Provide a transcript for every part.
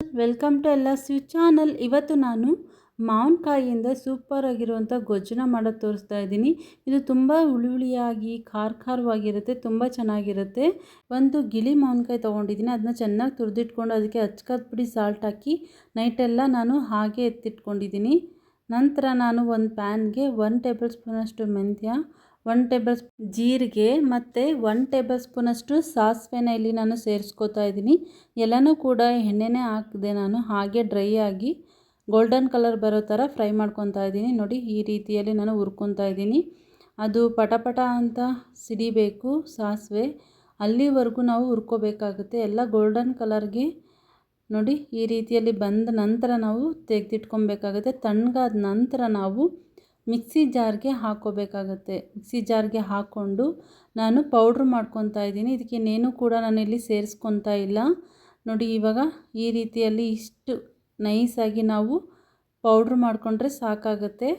Welcome to ಎಲ್ಲ ಸ್ಯೂ channel ಇವತ್ತು ನಾನು ಮಾವಿನಕಾಯಿಯಿಂದ ಸೂಪರ್ ಆಗಿರುವಂಥ ಗೊಜ್ಜನ ಮಾಡೋದು ತೋರಿಸ್ತಾ ಇದ್ದೀನಿ. ಇದು ತುಂಬ ಹುಳಿ ಹುಳಿಯಾಗಿ ಖಾರ ಖಾರವಾಗಿರುತ್ತೆ ತುಂಬ ಚೆನ್ನಾಗಿರುತ್ತೆ. ಒಂದು ಗಿಳಿ ಮಾವಿನಕಾಯಿ ತೊಗೊಂಡಿದ್ದೀನಿ. ಅದನ್ನ ಚೆನ್ನಾಗಿ ತುರಿದಿಟ್ಕೊಂಡು ಅದಕ್ಕೆ ಅಚ್ಕದ ಪುಡಿ ಸಾಲ್ಟ್ ಹಾಕಿ ನೈಟೆಲ್ಲ ನಾನು ಹಾಗೆ ಎತ್ತಿಟ್ಕೊಂಡಿದ್ದೀನಿ. ನಂತರ ನಾನು ಒಂದು ಪ್ಯಾನ್ಗೆ ಒನ್ ಟೇಬಲ್ ಸ್ಪೂನಷ್ಟು ಮೆಂತ್ಯ ಒನ್ ಟೇಬಲ್ ಸ್ಪೂನ್ ಜೀರಿಗೆ ಮತ್ತು ಒನ್ ಟೇಬಲ್ ಸ್ಪೂನಷ್ಟು ಸಾಸಿವೆನ ಇಲ್ಲಿ ನಾನು ಸೇರಿಸ್ಕೋತಾ ಇದ್ದೀನಿ. ಎಲ್ಲನೂ ಕೂಡ ಎಣ್ಣೆನೇ ಹಾಕಿದೆ ನಾನು, ಹಾಗೆ ಡ್ರೈ ಆಗಿ ಗೋಲ್ಡನ್ ಕಲರ್ ಬರೋ ಥರ ಫ್ರೈ ಮಾಡ್ಕೊತಾ ಇದ್ದೀನಿ. ನೋಡಿ, ಈ ರೀತಿಯಲ್ಲಿ ನಾನು ಹುರ್ಕೊತಾ ಇದ್ದೀನಿ. ಅದು ಪಟ ಪಟ ಅಂತ ಸಿಡಿಬೇಕು ಸಾಸಿವೆ. ಅಲ್ಲಿವರೆಗೂ ನಾವು ಹುರ್ಕೋಬೇಕಾಗುತ್ತೆ. ಎಲ್ಲ ಗೋಲ್ಡನ್ ಕಲರ್ಗೆ ನೋಡಿ, ಈ ರೀತಿಯಲ್ಲಿ ಬಂದ ನಂತರ ನಾವು ತೆಗೆದಿಟ್ಕೊಬೇಕಾಗುತ್ತೆ. ತಣ್ಣಗಾದ ನಂತರ ನಾವು ಮಿಕ್ಸಿ ಜಾರ್ಗೆ ಹಾಕ್ಕೋಬೇಕಾಗತ್ತೆ. ಮಿಕ್ಸಿ ಜಾರ್ಗೆ ಹಾಕ್ಕೊಂಡು ನಾನು ಪೌಡ್ರ್ ಮಾಡ್ಕೊತಾ ಇದ್ದೀನಿ. ಇದಕ್ಕೆ ಇನ್ನೇನು ಕೂಡ ನಾನಿಲ್ಲಿ ಸೇರಿಸ್ಕೊತಾ ಇಲ್ಲ. ನೋಡಿ, ಇವಾಗ ಈ ರೀತಿಯಲ್ಲಿ ಇಷ್ಟು ನೈಸಾಗಿ ನಾವು ಪೌಡ್ರ್ ಮಾಡಿಕೊಂಡ್ರೆ ಸಾಕಾಗುತ್ತೆ.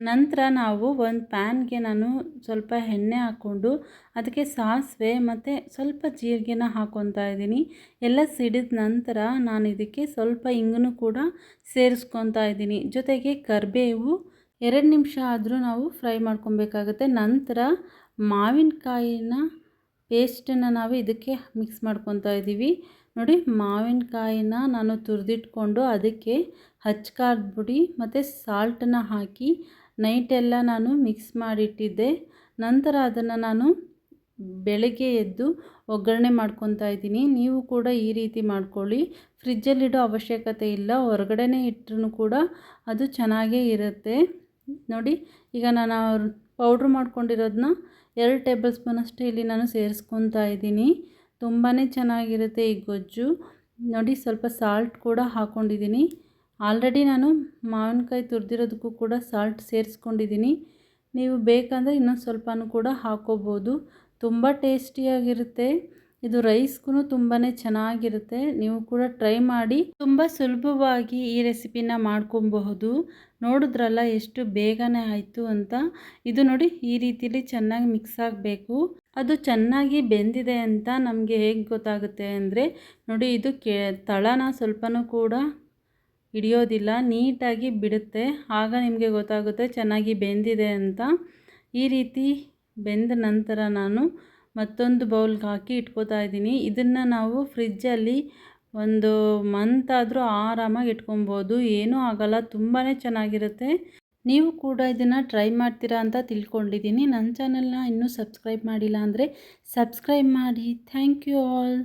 ನಂತರ ನಾವು ಒಂದು ಪ್ಯಾನ್ಗೆ ನಾನು ಸ್ವಲ್ಪ ಎಣ್ಣೆ ಹಾಕ್ಕೊಂಡು ಅದಕ್ಕೆ ಸಾಸಿವೆ ಮತ್ತು ಸ್ವಲ್ಪ ಜೀರಿಗೆನ ಹಾಕ್ಕೊತಾ ಇದ್ದೀನಿ. ಎಲ್ಲ ಸಿಡಿದ ನಂತರ ನಾನು ಇದಕ್ಕೆ ಸ್ವಲ್ಪ ಇಂಗನ್ನು ಕೂಡ ಸೇರಿಸ್ಕೊತಾ ಇದ್ದೀನಿ. ಜೊತೆಗೆ ಕರಿಬೇವು ಎರಡು ನಿಮಿಷ ಆದರೂ ನಾವು ಫ್ರೈ ಮಾಡ್ಕೊಬೇಕಾಗುತ್ತೆ. ನಂತರ ಮಾವಿನಕಾಯಿನ ಪೇಸ್ಟನ್ನು ನಾವು ಇದಕ್ಕೆ ಮಿಕ್ಸ್ ಮಾಡ್ಕೊತಾ ಇದ್ದೀವಿ. ನೋಡಿ, ಮಾವಿನಕಾಯಿನ ನಾನು ತುರಿದಿಟ್ಕೊಂಡು ಅದಕ್ಕೆ ಹಚ್ಕಾರದ ಪುಡಿ ಮತ್ತು ಸಾಲ್ಟನ್ನು ಹಾಕಿ ನೈಟೆಲ್ಲ ನಾನು ಮಿಕ್ಸ್ ಮಾಡಿಟ್ಟಿದ್ದೆ. ನಂತರ ಅದನ್ನು ನಾನು ಬೆಳಗ್ಗೆ ಎದ್ದು ಒಗ್ಗರಣೆ ಮಾಡ್ಕೊತಾ ಇದ್ದೀನಿ. ನೀವು ಕೂಡ ಈ ರೀತಿ ಮಾಡ್ಕೊಳ್ಳಿ. ಫ್ರಿಜ್ಜಲ್ಲಿಡೋ ಅವಶ್ಯಕತೆ ಇಲ್ಲ. ಹೊರಗಡೆನೇ ಇಟ್ಟರೂ ಕೂಡ ಅದು ಚೆನ್ನಾಗೇ ಇರುತ್ತೆ. ನೋಡಿ, ಈಗ ನಾನು ಪೌಡ್ರ್ ಮಾಡ್ಕೊಂಡಿರೋದನ್ನ ಎರಡು ಟೇಬಲ್ ಸ್ಪೂನಷ್ಟು ಇಲ್ಲಿ ನಾನು ಸೇರಿಸ್ಕೊತಾ ಇದ್ದೀನಿ. ತುಂಬಾ ಚೆನ್ನಾಗಿರುತ್ತೆ ಈ ಗೊಜ್ಜು. ನೋಡಿ, ಸ್ವಲ್ಪ ಸಾಲ್ಟ್ ಕೂಡ ಹಾಕ್ಕೊಂಡಿದ್ದೀನಿ ಆಲ್ರೆಡಿ ನಾನು ಮಾವಿನಕಾಯಿ ತುರಿದಿರೋದಕ್ಕೂ ಕೂಡ ಸಾಲ್ಟ್ ಸೇರಿಸ್ಕೊಂಡಿದ್ದೀನಿ. ನೀವು ಬೇಕಂದರೆ ಇನ್ನೊಂದು ಸ್ವಲ್ಪನೂ ಕೂಡ ಹಾಕ್ಕೋಬೋದು ತುಂಬ ಟೇಸ್ಟಿಯಾಗಿರುತ್ತೆ ಇದು ರೈಸ್ಗೂ ತುಂಬಾ ಚೆನ್ನಾಗಿರುತ್ತೆ. ನೀವು ಕೂಡ ಟ್ರೈ ಮಾಡಿ. ತುಂಬ ಸುಲಭವಾಗಿ ಈ ರೆಸಿಪಿನ ಮಾಡ್ಕೊಬಹುದು. ನೋಡಿದ್ರಲ್ಲ ಎಷ್ಟು ಬೇಗನೆ ಆಯಿತು ಅಂತ. ಇದು ನೋಡಿ ಈ ರೀತಿಲಿ ಚೆನ್ನಾಗಿ ಮಿಕ್ಸ್ ಆಗಬೇಕು. ಅದು ಚೆನ್ನಾಗಿ ಬೆಂದಿದೆ ಅಂತ ನಮಗೆ ಹೇಗೆ ಗೊತ್ತಾಗುತ್ತೆ ಅಂದರೆ, ನೋಡಿ ಇದು ಕೆ, ತಳನ ಸ್ವಲ್ಪನೂ ಕೂಡ ಹಿಡಿಯೋದಿಲ್ಲ. ನೀಟಾಗಿ ಬಿಡುತ್ತೆ. ಆಗ ನಿಮಗೆ ಗೊತ್ತಾಗುತ್ತೆ ಚೆನ್ನಾಗಿ ಬೆಂದಿದೆ ಅಂತ. ಈ ರೀತಿ ಬೆಂದ ನಂತರ ನಾನು ಮತ್ತೊಂದು ಬೌಲ್ಗೆ ಹಾಕಿ ಇಟ್ಕೋತಾ ಇದ್ದೀನಿ. ಇದನ್ನು ನಾವು ಫ್ರಿಜ್ಜಲ್ಲಿ ಒಂದು ಮಂತ್ ಆದರೂ ಆರಾಮಾಗಿ ಇಟ್ಕೊಬೋದು. ಏನೂ ಆಗೋಲ್ಲ ತುಂಬಾ ಚೆನ್ನಾಗಿರುತ್ತೆ. ನೀವು ಕೂಡ ಇದನ್ನು ಟ್ರೈ ಮಾಡ್ತೀರಾ ಅಂತ ತಿಳ್ಕೊಂಡಿದ್ದೀನಿ. ನನ್ನ ಚಾನಲ್ನ ಇನ್ನೂ ಸಬ್ಸ್ಕ್ರೈಬ್ ಮಾಡಿಲ್ಲ ಅಂದರೆ ಸಬ್ಸ್ಕ್ರೈಬ್ ಮಾಡಿ. Thank you all.